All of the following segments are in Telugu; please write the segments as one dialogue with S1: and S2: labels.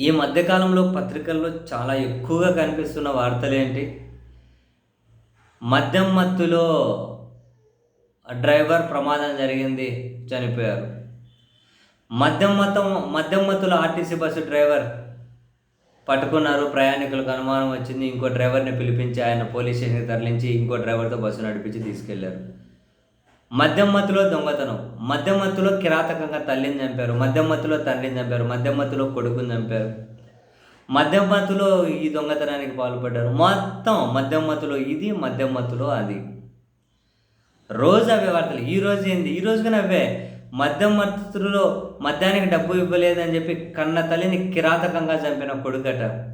S1: ఈ మధ్యకాలంలో పత్రికల్లో చాలా ఎక్కువగా కనిపిస్తున్న వార్తలు ఏంటి? మద్యం మత్తులో డ్రైవర్ ప్రమాదం జరిగింది చనిపోయారు. మద్యం మతం మద్యం మత్తులో ఆర్టీసీ బస్సు డ్రైవర్ పట్టుకున్నారు. ప్రయాణికులకు అనుమానం వచ్చింది. ఇంకో డ్రైవర్ని పిలిపించి ఆయన పోలీస్ స్టేషన్కి తరలించి ఇంకో డ్రైవర్తో బస్సు నడిపించి తీసుకెళ్ళారు. మద్యం మత్తులో దొంగతనం. మద్యం మత్తులో కిరాతకంగా తల్లిని చంపారు. మద్యం మత్తులో తండ్రిని చంపారు. మద్యం మత్తులో కొడుకుని చంపారు. మద్యం మత్తులో ఈ దొంగతనానికి పాల్పడ్డారు. మొత్తం మద్యం మత్తులో ఇది మద్యం మత్తులో అది. రోజు అవే వార్తలు. ఈ రోజు ఏంది? ఈ రోజు కానీ అవే మద్యం మత్తులో మద్యానికి డబ్బు ఇవ్వలేదని చెప్పి కన్న తల్లిని కిరాతకంగా చంపిన కొడుకట.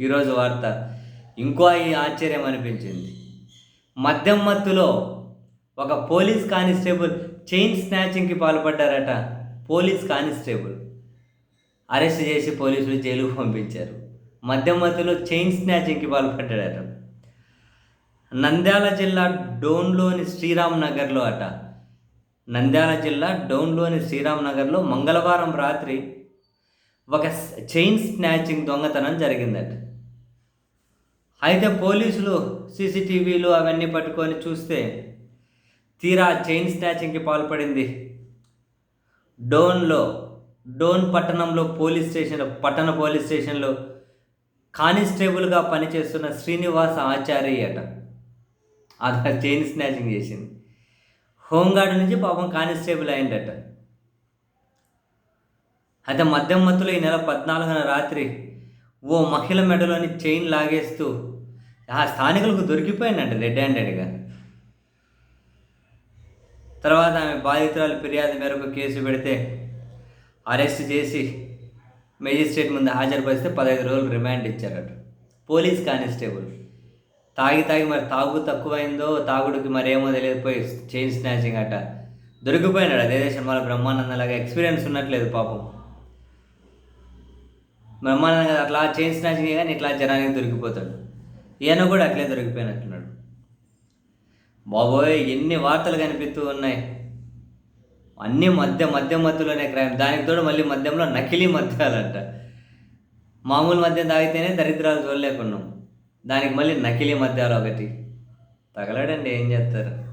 S1: ఈరోజు వార్త. ఇంకో ఈ ఆశ్చర్యం అనిపించింది. మద్యం మత్తులో ఒక పోలీస్ కానిస్టేబుల్ చైన్ స్నాచింగ్కి పాల్పడ్డారట. Police constable. అరెస్ట్ చేసి పోలీసులు జైలుకు పంపించారు. మధ్య మధ్యలో చైన్ స్నాచింగ్కి పాల్పడ్డాడట నంద్యాల జిల్లా డోన్లోని శ్రీరామ్ నగర్లో అట. నంద్యాల జిల్లా డోన్లోని శ్రీరామ్ నగర్లో మంగళవారం రాత్రి ఒక చైన్ స్నాచింగ్ దొంగతనం జరిగిందట. అయితే పోలీసులు సీసీటీవీలు అవన్నీ పట్టుకొని చూస్తే తీరా చైన్ స్నాచింగ్కి పాల్పడింది. డోన్లో డోన్ పట్టణంలో పోలీస్ స్టేషన్ పట్టణ పోలీస్ స్టేషన్లో కానిస్టేబుల్గా పనిచేస్తున్న శ్రీనివాస ఆచార్యట. అట అది చైన్ స్నాచింగ్ చేసింది. హోంగార్డ్ నుంచి పాపం కానిస్టేబుల్ అయిందట. అయితే మద్యం మత్తులో ఈ నెల పద్నాలుగున రాత్రి ఓ మహిళ మెడలోని చైన్ లాగేస్తూ ఆ స్థానికులకు దొరికిపోయిందంట రెడ్ హ్యాండెడ్గా తర్వాత ఆమె బాధితురాలు ఫిర్యాదు మేరకు కేసు పెడితే అరెస్ట్ చేసి మేజిస్ట్రేట్ ముందు హాజరుపరిస్తే పదహైదు రోజులు రిమాండ్ ఇచ్చారట. Police constable. తాగి తాగి మరి తాగు తక్కువైందో తాగుడికి మరేమో తెలియకపోయి చైన్ స్నాచింగ్ అట. దొరికిపోయినాడు అదే సినిమాలో బ్రహ్మానందలాగా ఎక్స్పీరియన్స్ ఉన్నట్లేదు పాపం. బ్రహ్మానందం కదా అట్లా చైన్ స్నాచింగ్ కానీ ఇట్లా జనానికి దొరికిపోతాడు. ఈయన కూడా అట్లే దొరికిపోయినట్టున్నాడు. బాబోయ్ ఎన్ని వార్తలు కనిపిస్తూ ఉన్నాయి? అన్నీ మధ్య మధ్య మధ్యలోనే క్రైమ్. దానికి తోడు మళ్ళీ మద్యంలో నకిలీ మద్యాలంట. మామూలు మద్యం తాగితేనే దరిద్రాలు చూడలేకున్నాం దానికి మళ్ళీ నకిలీ మద్యాలు ఒకటి. తగలడండి ఏం చేస్తారు?